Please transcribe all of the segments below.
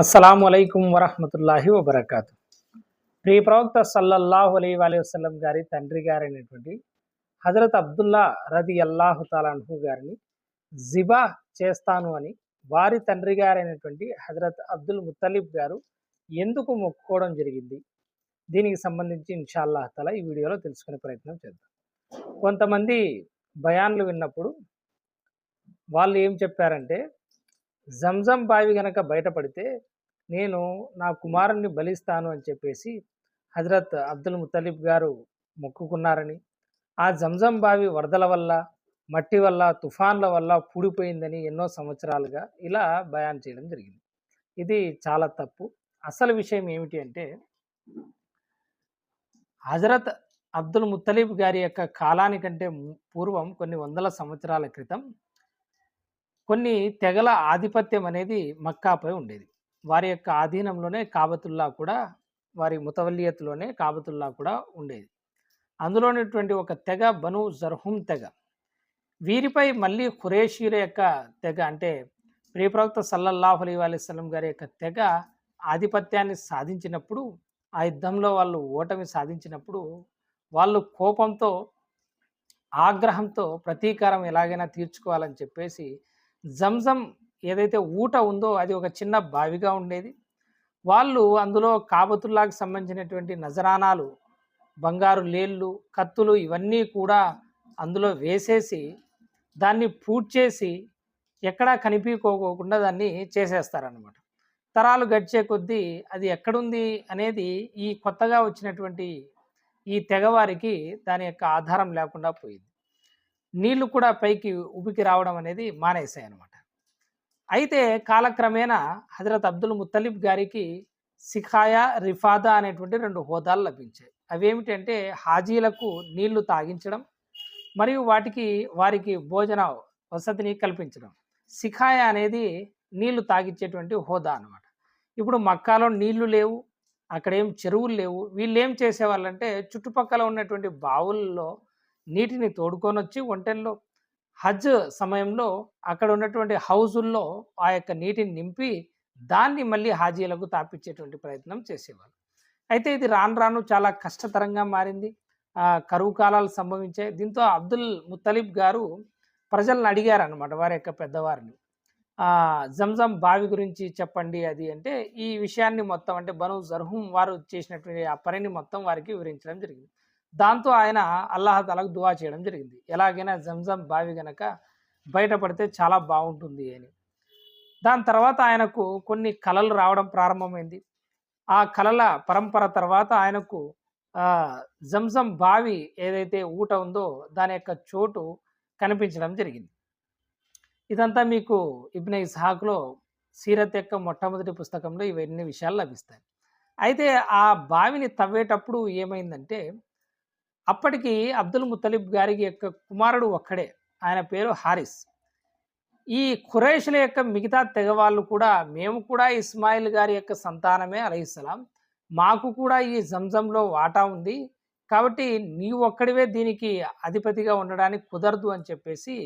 అస్సలం అయికం వరహమతుల్లాహి వబర్కాతు. ప్రియ ప్రవక్త సల్లల్లాహు అలీ అలీ వసలం గారి తండ్రి గారైనటువంటి హజరత్ అబ్దుల్లా రది అల్లాహు తాలాన్హు గారిని జిబా చేస్తాను అని వారి తండ్రి గారైనటువంటి హజరత్ అబ్దుల్ ముత్తలిబ్ గారు ఎందుకు మొక్కుకోవడం జరిగింది? దీనికి సంబంధించి ఇన్షాల్లాహ్ తల ఈ వీడియోలో తెలుసుకునే ప్రయత్నం చేద్దాం. కొంతమంది బయాన్లు విన్నప్పుడు వాళ్ళు ఏం చెప్పారంటే జంజం బావి గనక బయటపడితే నేను నా కుమారుణ్ణి బలిస్తాను అని చెప్పేసి హజరత్ అబ్దుల్ ముత్తలిబ్ గారు మొక్కుకున్నారని ఆ జంజం బావి వరదల వల్ల మట్టి వల్ల తుఫాన్ల వల్ల పూడిపోయిందని ఎన్నో సంవత్సరాలుగా ఇలా బయాన్ చేయడం జరిగింది. ఇది చాలా తప్పు. అసలు విషయం ఏమిటి అంటే హజరత్ అబ్దుల్ ముత్తలీబ్ గారి యొక్క కాలానికంటే పూర్వం కొన్ని వందల సంవత్సరాల క్రితం కొన్ని తెగల ఆధిపత్యం అనేది మక్కాపై ఉండేది. వారి యొక్క ఆధీనంలోనే కాబతుల్లా కూడా వారి ముతవల్లియత్లోనే కాబతుల్లా కూడా ఉండేది. అందులోనేటువంటి ఒక తెగ బను జర్హుం తెగ. వీరిపై మళ్ళీ ఖురేషీల యొక్క తెగ అంటే ప్రియప్రవక్త సల్లల్లాహు అలీ అలైస్లం గారి యొక్క తెగ ఆధిపత్యాన్ని సాధించినప్పుడు ఆ యుద్ధంలో వాళ్ళు ఓటమి సాధించినప్పుడు వాళ్ళు కోపంతో ఆగ్రహంతో ప్రతీకారం ఎలాగైనా తీర్చుకోవాలని చెప్పేసి జంజం ఏదైతే ఊట ఉందో అది ఒక చిన్న బావిగా ఉండేది. వాళ్ళు అందులో కాబతుల్లాకి సంబంధించినటువంటి నజరానాలు బంగారు లేళ్ళు కత్తులు ఇవన్నీ కూడా అందులో వేసేసి దాన్ని పూడ్చేసి ఎక్కడా కనిపించుకోకుండా దాన్ని చేసేస్తారనమాట తరాలు గడిచే కొద్దీ అది ఎక్కడుంది అనేది ఈ కొత్తగా వచ్చినటువంటి ఈ తెగవారికి దాని యొక్క ఆధారం లేకుండా పోయింది. నీళ్ళు కూడా పైకి ఉబికి రావడం అనేది మానేశాయి అనమాట అయితే కాలక్రమేణా హజరత్ అబ్దుల్ ముత్తలిబ్ గారికి సిఖాయా రిఫాదా అనేటువంటి రెండు హోదాలు లభించాయి. అవేమిటంటే హాజీలకు నీళ్ళు తాగించడం మరియు వాటికి వారికి భోజన వసతిని కల్పించడం. సిఖాయ అనేది నీళ్ళు తాగించేటువంటి హోదా అన్నమాట. ఇప్పుడు మక్కాలో నీళ్ళు లేవు అక్కడ ఏం చెరువులు లేవు. వీళ్ళు ఏం చేసేవాళ్ళంటే చుట్టుపక్కల ఉన్నటువంటి బావుల్లో నీటిని తోడుకొని వచ్చి ఒంటెల్లో హజ్ సమయంలో అక్కడ ఉన్నటువంటి హౌజుల్లో ఆ యొక్క నీటిని నింపి దాన్ని మళ్ళీ హాజీలకు తాపించేటువంటి ప్రయత్నం చేసేవారు అయితే ఇది రాను రాను చాలా కష్టతరంగా మారింది. కరువు కాలాలు సంభవించాయి. దీంతో అబ్దుల్ ముత్తలిబ్ గారు ప్రజలను అడిగారు అనమాట వారి యొక్క పెద్దవారిని. జంజం బావి గురించి చెప్పండి అది అంటే ఈ విషయాన్ని మొత్తం అంటే బను జర్హుం వారు చేసినటువంటి ఆ పనిని మొత్తం వారికి వివరించడం జరిగింది. దాంతో ఆయన అల్లాహతలకు దువా చేయడం జరిగింది. ఎలాగైనా జంజం బావి గనక బయటపడితే చాలా బాగుంటుంది అని. దాని తర్వాత ఆయనకు కొన్ని కళలు రావడం ప్రారంభమైంది. ఆ కళల పరంపర తర్వాత ఆయనకు జంజం బావి ఏదైతే ఊట ఉందో దాని యొక్క చోటు కనిపించడం జరిగింది. ఇదంతా మీకు ఇబ్న ఇస్హాక్లో సీరత్ యొక్క మొట్టమొదటి పుస్తకంలో ఇవన్నీ విషయాలు లభిస్తాయి. అయితే ఆ బావిని తవ్వేటప్పుడు ఏమైందంటే అప్పటికి అబ్దుల్ ముత్తలిబ్ గారి యొక్క కుమారుడు ఒక్కడే. ఆయన పేరు హారిస్. ఈ ఖురేషుల యొక్క మిగతా తెగవాళ్ళు కూడా మేము కూడా ఇస్మాయిల్ గారి యొక్క సంతానమే అలహిస్సలాం మాకు కూడా ఈ జంజంలో వాటా ఉంది. కాబట్టి నీ ఒక్కడివే దీనికి అధిపతిగా ఉండడానికి కుదరదు అని చెప్పేసి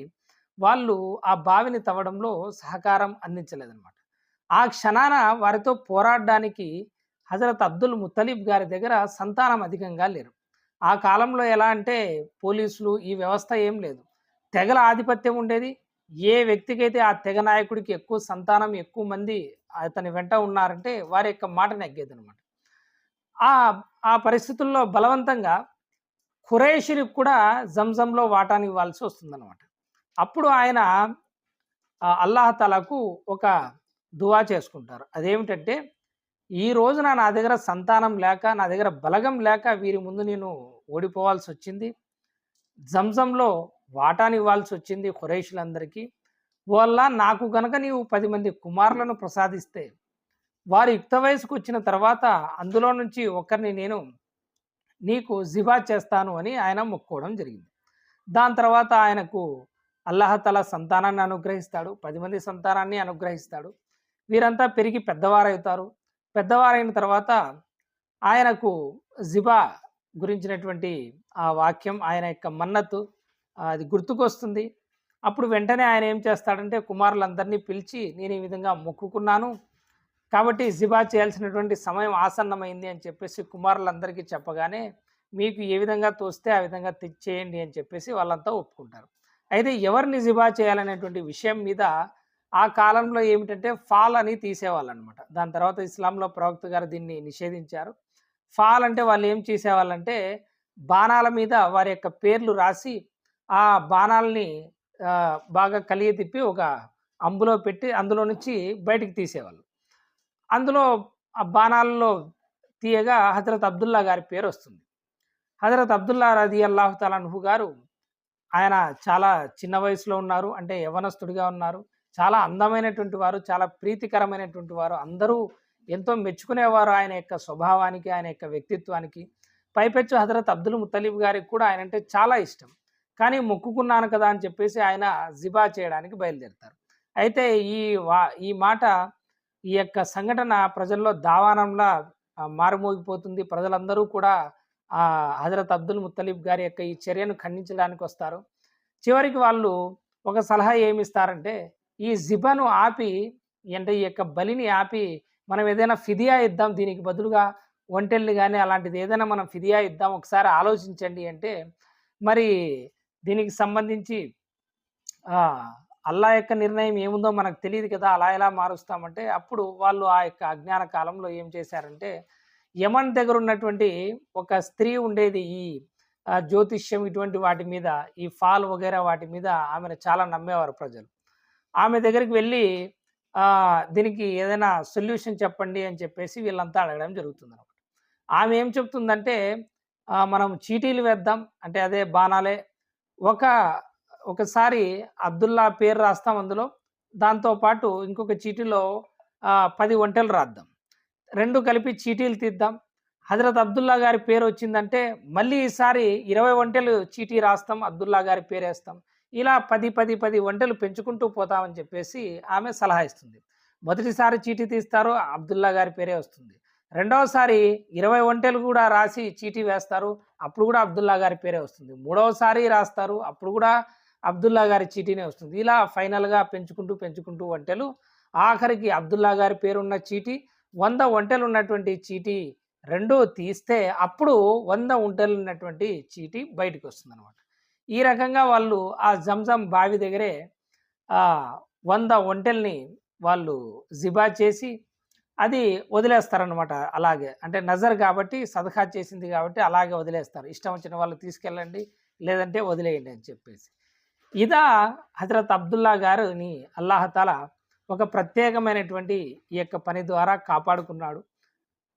వాళ్ళు ఆ బావిని తవ్వడంలో సహకారం అందించలేదన్నమాట. ఆ క్షణాన వారితో పోరాడడానికి హజరత్ అబ్దుల్ ముత్తలీబ్ గారి దగ్గర సంతానం అధికంగా లేరు. ఆ కాలంలో ఎలా అంటే పోలీసులు ఈ వ్యవస్థ ఏం లేదు. తెగల ఆధిపత్యం ఉండేది. ఏ వ్యక్తికైతే ఆ తెగ నాయకుడికి ఎక్కువ సంతానం ఎక్కువ మంది అతని వెంట ఉన్నారంటే వారి యొక్క మాట నెగ్గేది అనమాట ఆ ఆ పరిస్థితుల్లో బలవంతంగా ఖురేషిరికి కూడా జంజంలో వాటాని ఇవ్వాల్సి వస్తుందన్నమాట. అప్పుడు ఆయన ఆ అల్లాహ్ ఒక దువా చేసుకుంటారు. అదేమిటంటే ఈ రోజున నా దగ్గర సంతానం లేక నా దగ్గర బలగం లేక వీరి ముందు నేను ఓడిపోవాల్సి వచ్చింది జంజంలో వాటాని ఇవ్వాల్సి వచ్చింది ఖురేషులందరికీ. వల్ల నాకు గనక నీవు పది మంది కుమారులను ప్రసాదిస్తే వారు యుక్త వయసుకు వచ్చిన తర్వాత అందులో నుంచి ఒకరిని నేను నీకు జిబా చేస్తాను అని ఆయన మొక్కుకోవడం జరిగింది. దాని తర్వాత ఆయనకు అల్లాహతల సంతానాన్ని అనుగ్రహిస్తాడు. పది మంది సంతానాన్ని అనుగ్రహిస్తాడు. వీరంతా పెరిగి పెద్దవారవుతారు. పెద్దవారైన తర్వాత ఆయనకు జిబా గురించినటువంటి ఆ వాక్యం ఆయన యొక్క మన్నతు అది గుర్తుకొస్తుంది. అప్పుడు వెంటనే ఆయన ఏం చేస్తాడంటే కుమారులందరినీ పిలిచి నేను ఈ విధంగా మొక్కుకున్నాను. కాబట్టి జిబా చేయాల్సినటువంటి సమయం ఆసన్నమైంది అని చెప్పేసి కుమారులందరికీ చెప్పగానే మీకు ఏ విధంగా తోస్తే ఆ విధంగా తెచ్చేయండి అని చెప్పేసి వాళ్ళంతా ఒప్పుకుంటారు. అయితే ఎవరిని జిబా చేయాలనేటువంటి విషయం మీద ఆ కాలంలో ఏమిటంటే ఫాల్ అని తీసేవాళ్ళు అనమాట దాని తర్వాత ఇస్లాంలో ప్రవక్త గారు దీన్ని నిషేధించారు. ఫాల్ అంటే వాళ్ళు ఏం చేసేవాళ్ళంటే బాణాల మీద వారి యొక్క పేర్లు రాసి ఆ బాణాలని బాగా కలిగి తిప్పి ఒక అంబులో పెట్టి అందులో నుంచి బయటికి తీసేవాళ్ళు. అందులో ఆ బాణాలలో తీయగా హజరత్ అబ్దుల్లా గారి పేరు వస్తుంది. హజరత్ అబ్దుల్లా రది అల్లాహు తలాన్హు గారు ఆయన చాలా చిన్న వయసులో ఉన్నారు అంటే యవనస్తుడిగా ఉన్నారు. చాలా అందమైనటువంటి వారు చాలా ప్రీతికరమైనటువంటి వారు. అందరూ ఎంతో మెచ్చుకునేవారు ఆయన యొక్క స్వభావానికి ఆయన యొక్క వ్యక్తిత్వానికి. పైపెచ్చు హజరత్ అబ్దుల్ ముత్తలీబ్ గారికి కూడా ఆయన అంటే చాలా ఇష్టం. కానీ మొక్కుకున్నాను కదా అని చెప్పేసి ఆయన జిబా చేయడానికి బయలుదేరుతారు. అయితే ఈ వా ఈ మాట ఈ యొక్క సంఘటన ప్రజల్లో దావానంలా మారుమోగిపోతుంది. ప్రజలందరూ కూడా ఆ హజరత్ అబ్దుల్ ముత్తలీబ్ గారి యొక్క ఈ చర్యను ఖండించడానికి వస్తారు. చివరికి వాళ్ళు ఒక సలహా ఏమి ఇస్తారంటే ఈ జిబాను ఆపి అంటే ఈ యొక్క బలిని ఆపి మనం ఏదైనా ఫిదియా ఇద్దాం దీనికి బదులుగా ఒంటెల్ని కానీ అలాంటిది ఏదైనా మనం ఫిదియా ఇద్దాం ఒకసారి ఆలోచించండి అంటే మరి దీనికి సంబంధించి అల్లా యొక్క నిర్ణయం ఏముందో మనకు తెలియదు కదా అలా ఎలా మారుస్తామంటే అప్పుడు వాళ్ళు ఆ యొక్క అజ్ఞాన కాలంలో ఏం చేశారంటే యమన్ దగ్గర ఉన్నటువంటి ఒక స్త్రీ ఉండేది ఈ జ్యోతిష్యం ఇటువంటి వాటి మీద ఈ ఫాల్ వగైరా వాటి మీద ఆమెను చాలా నమ్మేవారు ప్రజలు. ఆమె దగ్గరికి వెళ్ళి దీనికి ఏదైనా సొల్యూషన్ చెప్పండి అని చెప్పేసి వీళ్ళంతా అడగడం జరుగుతుంది అనమాట ఆమె ఏం చెప్తుందంటే మనం చీటీలు వేద్దాం. అంటే అదే బాణాలే. ఒక ఒకసారి అబ్దుల్లా పేరు రాస్తాం అందులో. దాంతోపాటు ఇంకొక చీటీలో పది ఒంటెలు రాద్దాం. రెండు కలిపి చీటీలు తీద్దాం. హజరత్ అబ్దుల్లా గారి పేరు వచ్చిందంటే మళ్ళీ ఈసారి ఇరవై ఒంటెలు చీటీ రాస్తాం అబ్దుల్లా గారి పేరు వేస్తాం ఇలా పది పది పది వంటలు పెంచుకుంటూ పోతామని చెప్పేసి ఆమె సలహా ఇస్తుంది. మొదటిసారి చీటీ తీస్తారు అబ్దుల్లా గారి పేరే వస్తుంది. రెండవసారి ఇరవై వంటలు కూడా రాసి చీటీ వేస్తారు అప్పుడు కూడా అబ్దుల్లా గారి పేరే వస్తుంది. మూడవసారి రాస్తారు అప్పుడు కూడా అబ్దుల్లా గారి చీటీనే వస్తుంది. ఇలా ఫైనల్గా పెంచుకుంటూ పెంచుకుంటూ వంటలు. ఆఖరికి అబ్దుల్లా గారి పేరున్న చీటీ వంద ఒంటెలు ఉన్నటువంటి చీటీ రెండు తీస్తే అప్పుడు వంద వంటలు ఉన్నటువంటి చీటీ బయటకు వస్తుంది అనమాట ఈ రకంగా వాళ్ళు ఆ జంజం బావి దగ్గరే వంద ఒంటెల్ని వాళ్ళు జిబా చేసి అది వదిలేస్తారనమాట అలాగే. అంటే నజర్ కాబట్టి సదఖా చేసింది కాబట్టి అలాగే వదిలేస్తారు. ఇష్టం వచ్చిన వాళ్ళు తీసుకెళ్ళండి లేదంటే వదిలేయండి అని చెప్పేసి. ఇదా హజరత్ అబ్దుల్లా గారిని అల్లాహతాల ఒక ప్రత్యేకమైనటువంటి ఈ యొక్క పని ద్వారా కాపాడుకున్నాడు.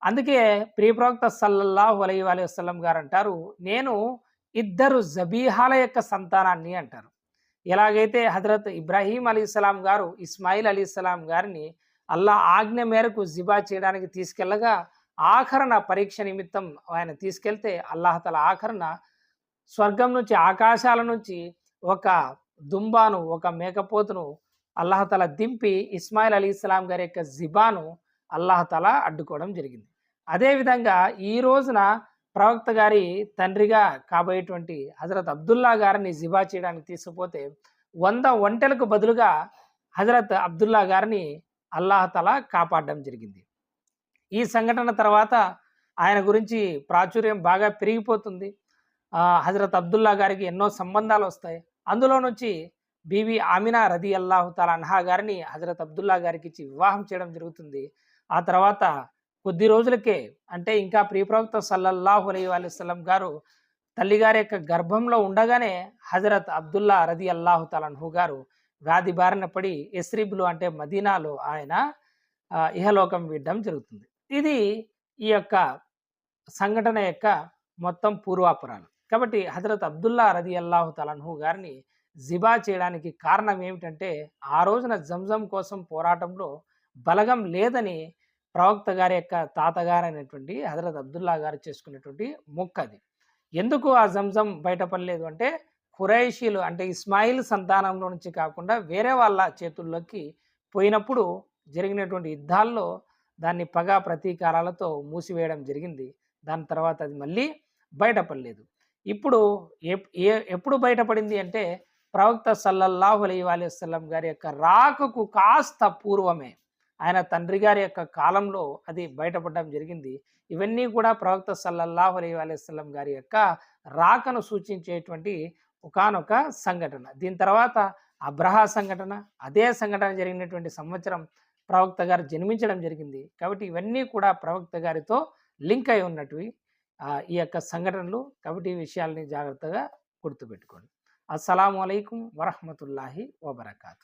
అందుకే ప్రియప్రవక్త సల్లల్లాహు అలై అలీ వసలం గారు అంటారు నేను ఇద్దరు జబీహాల యొక్క సంతానాన్ని అంటారు. ఎలాగైతే హజరత్ ఇబ్రాహీం అలీస్లాం గారు ఇస్మాయిల్ అలీస్లాం గారిని అల్లా ఆజ్ఞ మేరకు జిబా చేయడానికి తీసుకెళ్ళగా ఆఖరణ పరీక్ష నిమిత్తం ఆయన తీసుకెళ్తే అల్లాహతల ఆఖరణ స్వర్గం నుంచి ఆకాశాల నుంచి ఒక దుంబాను ఒక మేకపోతును అల్లాహతల దింపి ఇస్మాయిల్ అలీ ఇస్లాం గారి యొక్క జిబాను అల్లాహతల అడ్డుకోవడం జరిగింది. అదేవిధంగా ఈ రోజున ప్రవక్త గారి తండ్రిగా కాబోయేటువంటి హజరత్ అబ్దుల్లా గారిని జిబా చేయడానికి తీసుకుపోతే వంద ఒంటెలకు బదులుగా హజరత్ అబ్దుల్లా గారిని అల్లాహతల కాపాడడం జరిగింది. ఈ సంఘటన తర్వాత ఆయన గురించి ప్రాచుర్యం బాగా పెరిగిపోతుంది. హజరత్ అబ్దుల్లా గారికి ఎన్నో సంబంధాలు వస్తాయి. అందులో నుంచి బీబీ ఆమినా రది అల్లాహు తాలా అన్హా గారిని హజరత్ అబ్దుల్లా గారికి ఇచ్చి వివాహం చేయడం జరుగుతుంది. ఆ తర్వాత కొద్ది రోజులకే అంటే ఇంకా ప్రియప్రవక్త సల్లల్లాహు అలై సలం గారు తల్లిగారి యొక్క గర్భంలో ఉండగానే హజరత్ అబ్దుల్లా రది అల్లాహు తలన్హు గారు వ్యాధి బారిన పడి ఎస్రిబులు అంటే మదీనాలో ఆయన ఇహలోకం వీడడం జరుగుతుంది. ఇది ఈ యొక్క సంఘటన యొక్క మొత్తం పూర్వాపురాలు. కాబట్టి హజరత్ అబ్దుల్లా రది అల్లాహు తలన్హు గారిని జిబా చేయడానికి కారణం ఏమిటంటే ఆ రోజున జంజం కోసం పోరాటంలో బలగం లేదని ప్రవక్త గారి యొక్క తాతగారు అయినటువంటి హజరత్ అబ్దుల్లా గారు చేసుకున్నటువంటి మొక్క అది. ఎందుకు ఆ జంజం బయటపడలేదు అంటే ఖురైషీలు అంటే ఇస్మాయిల్ సంతానంలో నుంచి కాకుండా వేరే వాళ్ళ చేతుల్లోకి పోయినప్పుడు జరిగినటువంటి యుద్ధాల్లో దాన్ని పగ ప్రతీకారాలతో మూసివేయడం జరిగింది. దాని తర్వాత అది మళ్ళీ బయటపడలేదు. ఇప్పుడు ఎప్- ఏ ఎప్పుడు బయటపడింది అంటే ప్రవక్త సల్లల్లాహు అలీ వసల్లం గారి యొక్క రాకకు కాస్త పూర్వమే. ఆయన తండ్రి గారి యొక్క కాలంలో అది బయటపడడం జరిగింది. ఇవన్నీ కూడా ప్రవక్త సల్లల్లాహు అలీ అలైస్లం గారి యొక్క రాకను సూచించేటువంటి ఒకనొక సంఘటన. దీని తర్వాత అబ్రహా సంఘటన అదే సంఘటన జరిగినటువంటి సంవత్సరం ప్రవక్త గారు జన్మించడం జరిగింది. కాబట్టి ఇవన్నీ కూడా ప్రవక్త గారితో లింక్ అయి ఉన్నటివి. ఈ యొక్క సంఘటనలు కాబట్టి ఈ విషయాల్ని జాగ్రత్తగా గుర్తుపెట్టుకోండి. అస్సలం అయికం వరహమతుల్లాహి వబర్కాతు.